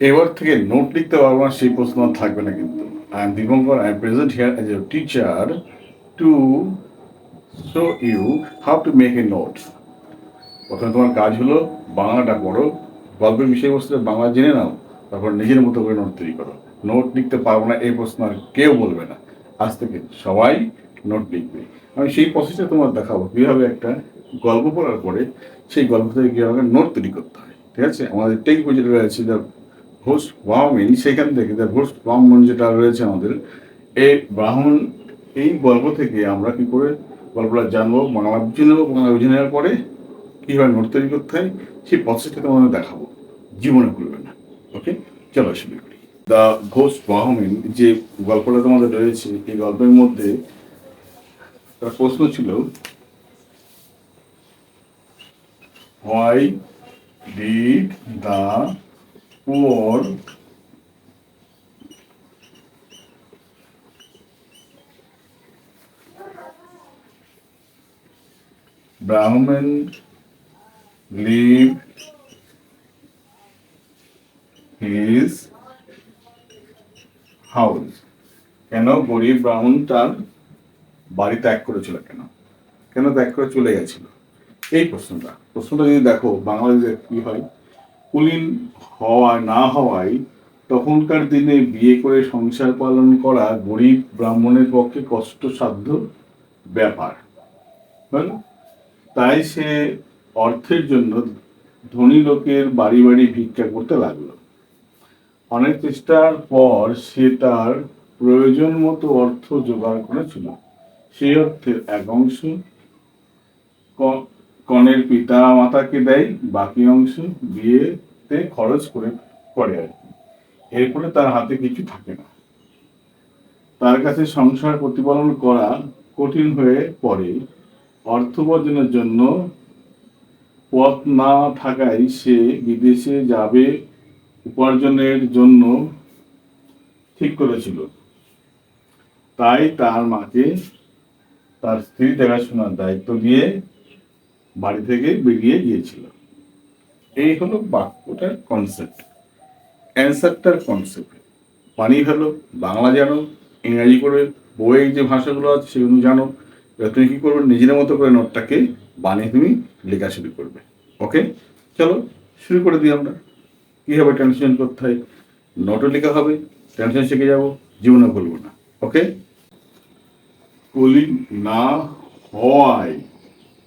এবার থেকে নোট লিখতে পারব না, সেই প্রশ্ন থাকবে না কিন্তু। I am Dipankar I am present here as a teacher to show you how to make a note প্রথমে তোমার কাজ হলো বাংলাটা পড়ো, গল্পের বিষয়বস্তুটা বাংলা জেনে নাও, তারপর নিজের মতো করে নোট তৈরি করো। নোট লিখতে পারব না, এই প্রশ্ন আর কেউ বলবে না। আজ থেকে সবাই নোট লিখবে। আমি সেই প্রসেসটা তোমার দেখাবো, কীভাবে একটা গল্প পড়ার পরে সেই গল্প থেকে কীভাবে নোট তৈরি করতে হয়, ঠিক আছে? আমাদের টেক বই যেটা রয়েছে হোস্ট ব্রাহ্মণ সেখান থেকে দ্য হোস্ট ব্রাহ্মণ যেটা রয়েছে আমাদের। এই ব্রাহ্মণ, এই গল্প থেকে আমরা কি করে গল্পটা জানব, বাংলা বুঝে নেব, বাংলা বুঝে নেওয়ার পরে কীভাবে নোট তৈরি করতে হয়, সেই প্রসেসটা তোমাদের দেখাবো। জীবনে ভুলবে না। ওকে চলো শুরু করি। দ্য ঘোস্ট বাহমিন যে গল্পটা তোমাদের রয়েছে, এই গল্পের মধ্যে তার প্রশ্ন ছিল। Why did the poor Brahmin leave his house কেন গরিব ব্রাহ্মণ তার বাড়ি ত্যাগ করেছিল কেন? কেন ত্যাগ করে চলে গেছিল? এই প্রশ্নটা। প্রশ্নটা যদি দেখো, বাংলাদেশে কি হয়? কুলীন হওয়া না হওয়ায় তখনকার দিনে বিয়ে করে সংসার পালন করা গরিব ব্রাহ্মণের পক্ষে কষ্টসাধ্য ব্যাপার। তাই সে অর্থের জন্য ধনী লোকের বাড়ি বাড়ি ভিক্ষা করতে লাগল। অনেক চেষ্টার পর সে তার প্রয়োজন মতো অর্থ জোগাড় করেছিল। সেই অর্থের এক অংশ কনের পিতা মাতাকে দেয়, বাকি অংশ বিয়েতে খরচ করে করে আর কি। এরপরে তার হাতে কিছু থাকে না। তার কাছে সংসার প্রতিপালন করা কঠিন হয়ে পড়ে। অর্থ উপার্জনের জন্য পথ না থাকায় সে বিদেশে যাবে উপার্জনের জন্য ঠিক করেছিল। তাই তার মাকে তার স্ত্রী দেখাশোনার দায়িত্ব দিয়ে বাড়ি থেকে বেরিয়ে গিয়েছিল। এই হলো বাক্যটার কনসেপ্ট অ্যান্সারটার কনসেপ্ট পানি ভালো বাংলা জানো, ইংরাজি করে বইয়ের যে ভাষাগুলো আছে সেগুলো জানো, এবার তুমি কী করবে, নিজের মতো করে নোটটাকে বানিয়ে তুমি লেখা শুরু করবে। ওকে চলো, শুরু করে দিই আমরা। কীভাবে ট্রান্সলেশন করতে হয়? নোটও লেখা হবে ট্রান্সলেশন শিখে যাব, জীবনে ভুলবো না। ওকে কুলিন না হওয়ায়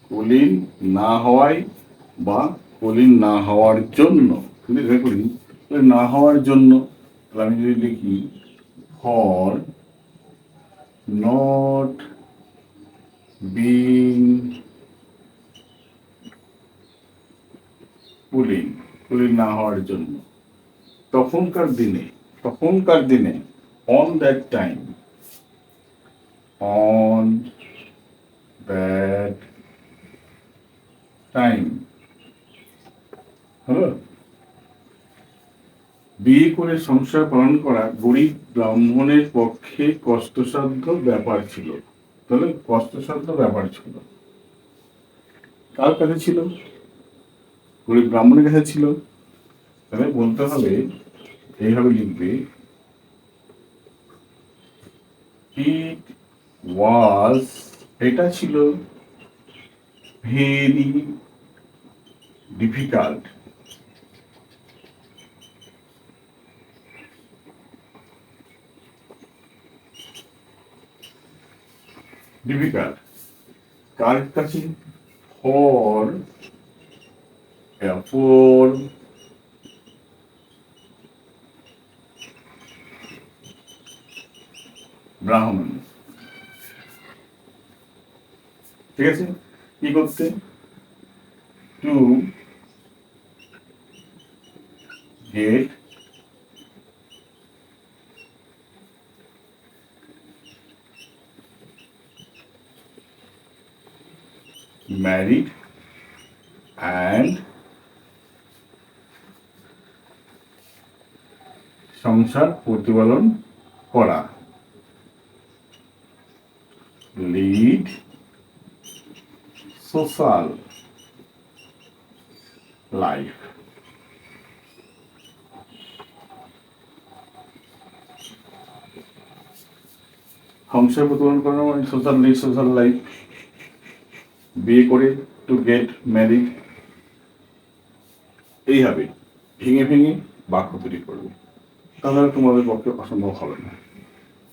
কুলিন না হওয়ায় বা কুলিন না হওয়ার জন্য। ধরে না হওয়ার জন্য, তাহলে আমি যদি লিখি ফর নট বিং কুলিন কুলিন না হওয়ার জন্য। তখনকার দিনে তখনকার দিনে on that time on that time হলো? বিয়ে করে সংসার পালন করা গরিব ব্রাহ্মণের পক্ষে কষ্টসাধ্য ব্যাপার ছিল। তাহলে কষ্টসাধ্য ব্যাপার ছিল। কার কাছে ছিল? গরিব ব্রাহ্মণের কাছে ছিল। তাহলে বলতে হবে, এইভাবে লিখবে ইট ওয়াজ এটা ছিল ভেরি ডিফিকাল্ট। ডিফিকাল্ট। কার কাছে ফর ফর ব্রাহ্মণ। ঠিক আছে? কি করতে টু গেট married and সংসার প্রতিপালন করা। লিড সোশ্যাল লাইফ সংসার প্রতিপালন করা মানে সোশ্যাল লাইফ সোশ্যাল লাইফ বিয়ে করে টু গেট ম্যারিড এইভাবে ভেঙে ভেঙে বাক্য তৈরি করবে। তাহলে তোমাদের পক্ষে অসম্ভব হবে না।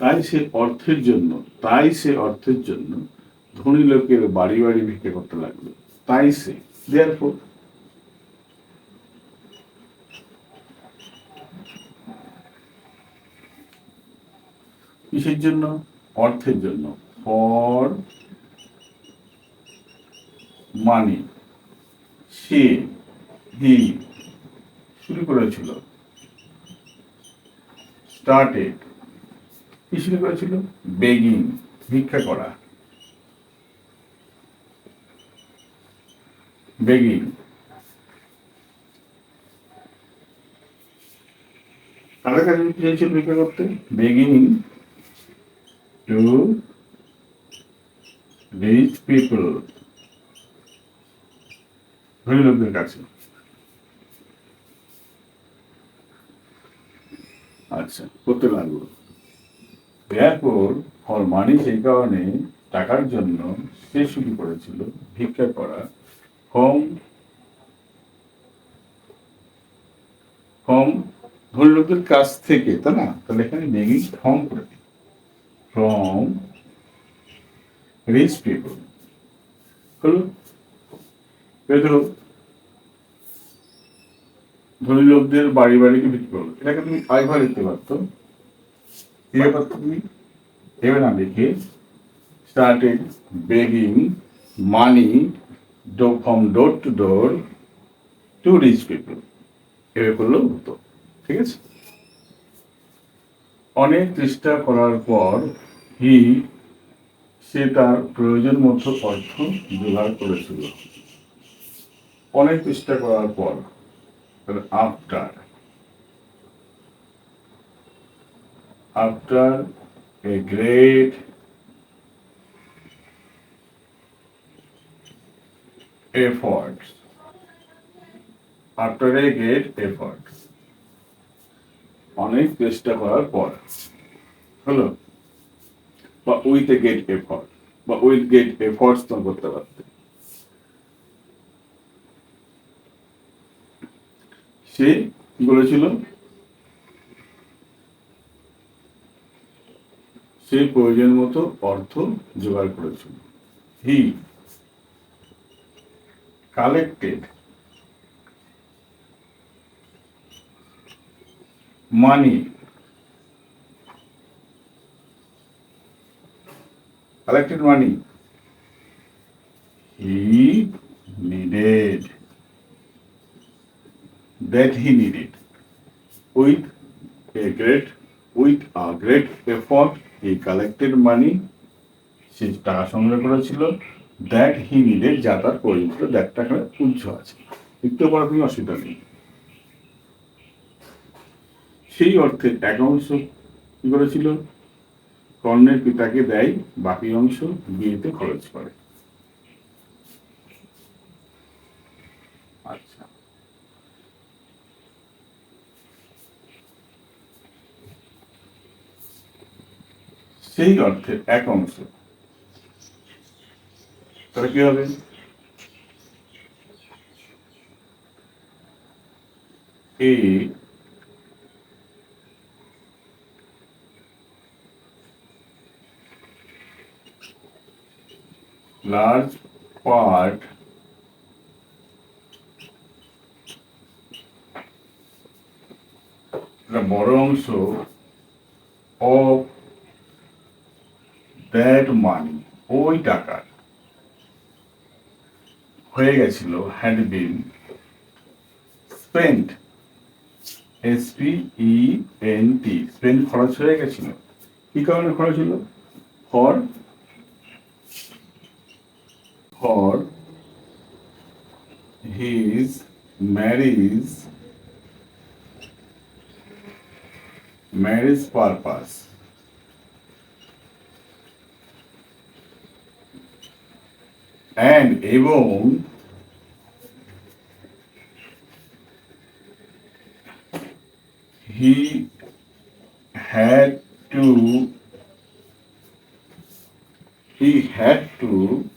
তাই সে অর্থের জন্য, তাই সে অর্থের জন্য ধনী লোকের বাড়ি বাড়ি ভিক্ষে করতে লাগল। তাই সে কিসের জন্য? অর্থের জন্য। ফর মানি সে হি শুরু করেছিল। স্টার্টেড কি শুরু করেছিল? বেগিং ভিক্ষা করা। বেগিং। কাদের কাছে চেয়েছিল ভিক্ষা করতে? Begging to rich people. ধনী লোকদের কাছে। আচ্ছা করতে লাগল দেয়ারপর ফর মানি সেই কারণে টাকার জন্য সে শুরু করেছিল ভিক্ষা করা হোম হোম ধনী লোকদের কাছ থেকে, তাই না? তাহলে এখানে বেগিং ফ্রম করে দিই। From rich people. হলো ধরো ধনী লোকদের বাড়ি বাড়িকে বিক্রি করল এটাকে তুমি আইভার লিখতে পারতো। কি পারতো তুমি এবার না লিখে started begging money door from door to door to rich people এভাবে করলেও হতো, ঠিক আছে? অনেক চেষ্টা করার পর হি, সে তার প্রয়োজন মতো অর্থ জোগাড় করেছিল। অনেক চেষ্টা করার পর after after a great effort after a great effort অনেক চেষ্টা করার পর হলো? বা উইথ এ গেট এফর্ট বা উইথ গেট এফর্টস তো করতে পারতে। সে কি বলেছিল? সে প্রয়োজন মতো অর্থ জোগাড় করেছিল। He collected money collected money he needed that he needed with a great with a great effort he collected money সে টাকা সংগ্রহ করেছিল দ্যাট হি নিডেড যা তার ছিল দ্যাটটা এখানে উজ্জ আছে। লিখতে পারো তুমি অসুবিধা নেই। সেই অর্থের এক অংশ কি করেছিল? কর্ণের পিতাকে দেয়, বাকি অংশ বিয়েতে খরচ করে। আচ্ছা। সেই অর্থে এক অংশ। তাহলে কি হবে এ large part একটা বড় অংশ অফ দ্যাট মানি ওই টাকার হয়ে গেছিল had been spent S P E N T spent খরচ হয়ে গেছিল। কি কারণে খরচ হলো? For for his marriage marriage purpose. And এবং he had to had to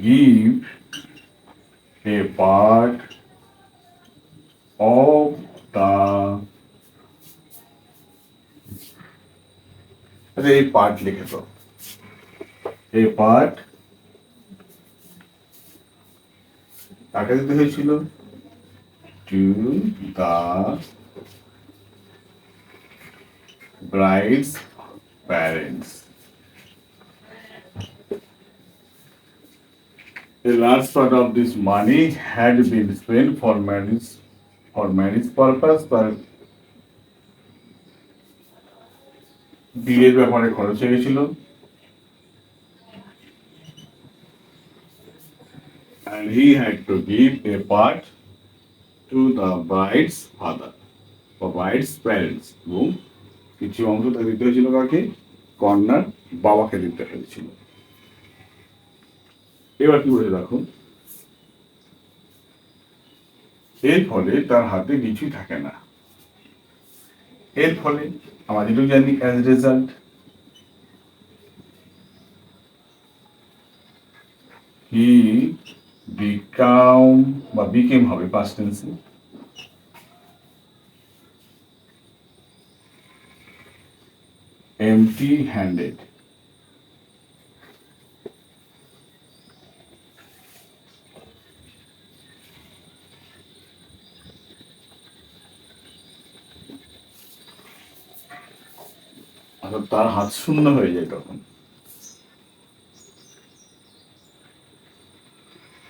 give a part of the আচ্ছা এই পার্ট লিখে তো এই পার্ট কাকে দিতে হয়েছিল to the bride's parents A large part of this money had been spent for marriage for marriage purpose তার বিয়ের ব্যাপারে খরচ হয়ে গেছিল। And he had to give a part to the bride's father. Bride's parents কিছু অংশ তাকে দিতে হয়েছিল কাকে? কন্যার বাবাকে দিতে হয়েছিল। এবার কি বলে দেখো? এর ফলে তার হাতে কিছুই থাকে না। এর ফলে আমরা যেটুকু জানি অ্যাজ রেজাল্ট হি বিকাম বা বিকেম হবে পাস্ট টেন্সে এমটি হ্যান্ডেড অর্থাৎ তার হাত শূন্য হয়ে যায় তখন।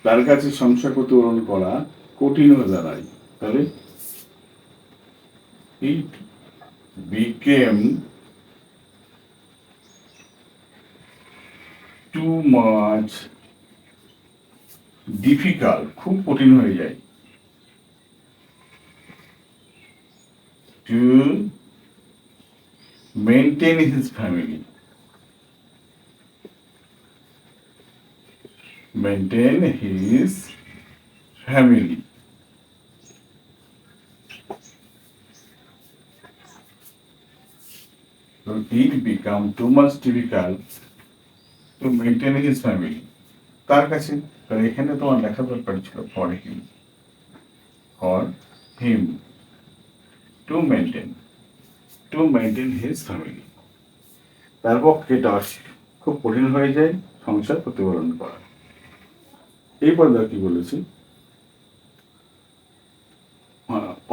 তার কাছে সংসার প্রতিপালন করা কঠিন হয়ে দাঁড়ায়। তাহলে it became too much difficult খুব কঠিন হয়ে যায়। To maintain his family. Maintain his family. So it become too much difficult to maintain his family. তার কাছে তার এখানে তোমার লেখা দরকার ছিল for him for him to maintain to maintain his family তার পক্ষে এটা খুব কঠিন হয়ে যায় সংসার প্রতিপালন করা। এই পর্দা কি বলেছি?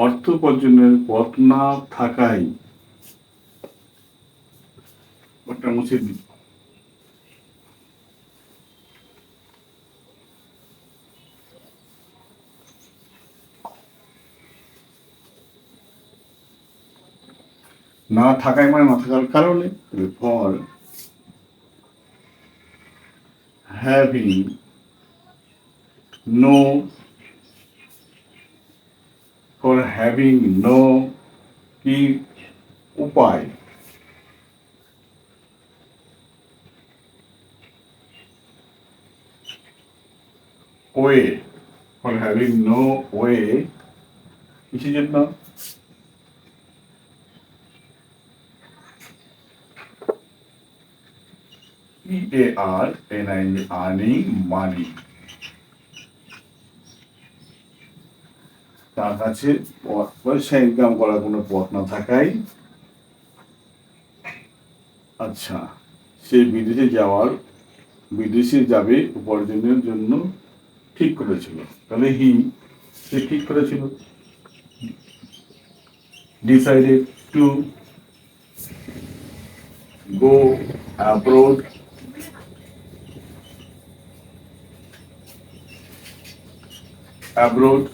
অর্থ উপার্জনের পথ না থাকাই ওটা মুছে না থাকায় মানে না থাকার কারণে for having no for having no কি উপায়? Way for having no way কিসের জন্য? E-A-R-N-I-E, earning money. তার কাছে পয়সা ইনকাম করার কোনো পথ না থাকায় আচ্ছা সে বিদেশে যাওয়ার বিদেশে যাবে উপার্জনের জন্য ঠিক করেছিল তাহলে হি সে ঠিক করেছিল decided to go abroad abroad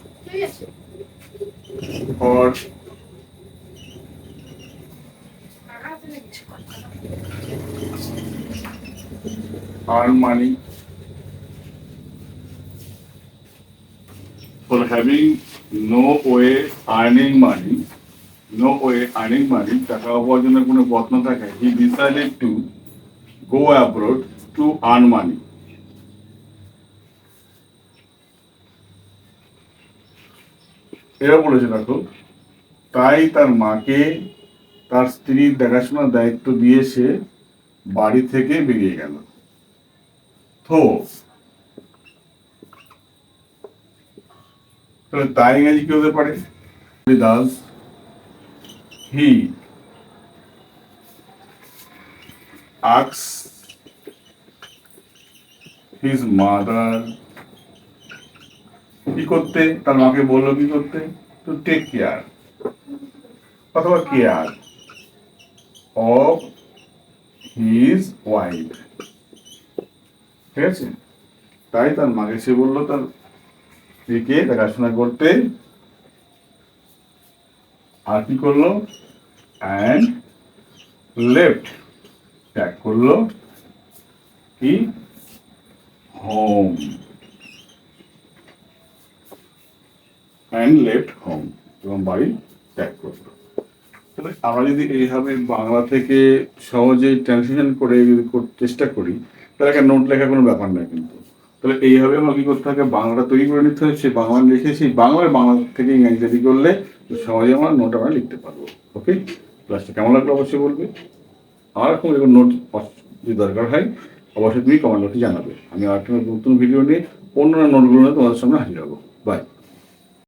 for earn money for having no way earning money no way earning money টাকা উপার্জনের কোনো পথ না থাকে he decided to go abroad to earn money এরা বলেছে, দেখো, তাই তার মাকে তার স্ত্রীর দেখাশোনার দায়িত্ব দিয়ে সে বাড়ি থেকে বেরিয়ে গেল। তো, তাহলে তাই ইংরেজি কি হতে পারে? Thus he asks his mother কি করতে? তার মাকে বলল, কি করতে? টু টেক কেয়ার অথবা কেয়ার অফ হিজ ওয়াইফ ঠিক আছে? তাই তার মাকে সে বলল, তার স্ত্রীকে দেখাশোনা করতে। আর কি করল? অ্যান্ড লেফট ত্যাগ করল, কি? হোম অ্যান্ড লেফট হোম এবং বাড়ি ত্যাগ করল। তাহলে আমরা যদি এইভাবে বাংলা থেকে সহজে ট্রান্সলেশন করে যদি চেষ্টা করি, তাহলে একটা নোট লেখা কোনো ব্যাপার নয় কিন্তু। তাহলে এইভাবে আমরা কী করতে হবে? বাংলাটা তৈরি করে নিতে হবে, সেই বাংলা লিখে সেই বাংলার বাংলা থেকে ইংরেজি করলে সহজে আমরা নোট আমরা লিখতে পারব। ওকে ক্লাসটা কেমন লাগল অবশ্যই বলবে। আর এখন এরকম নোট যদি দরকার হয়, অবশ্যই তুমি কমেন্ট বক্সে জানাবে। আমি আর একটা নতুন ভিডিও নিয়ে অন্য নোটগুলো তোমাদের সামনে হাজির হব। বাই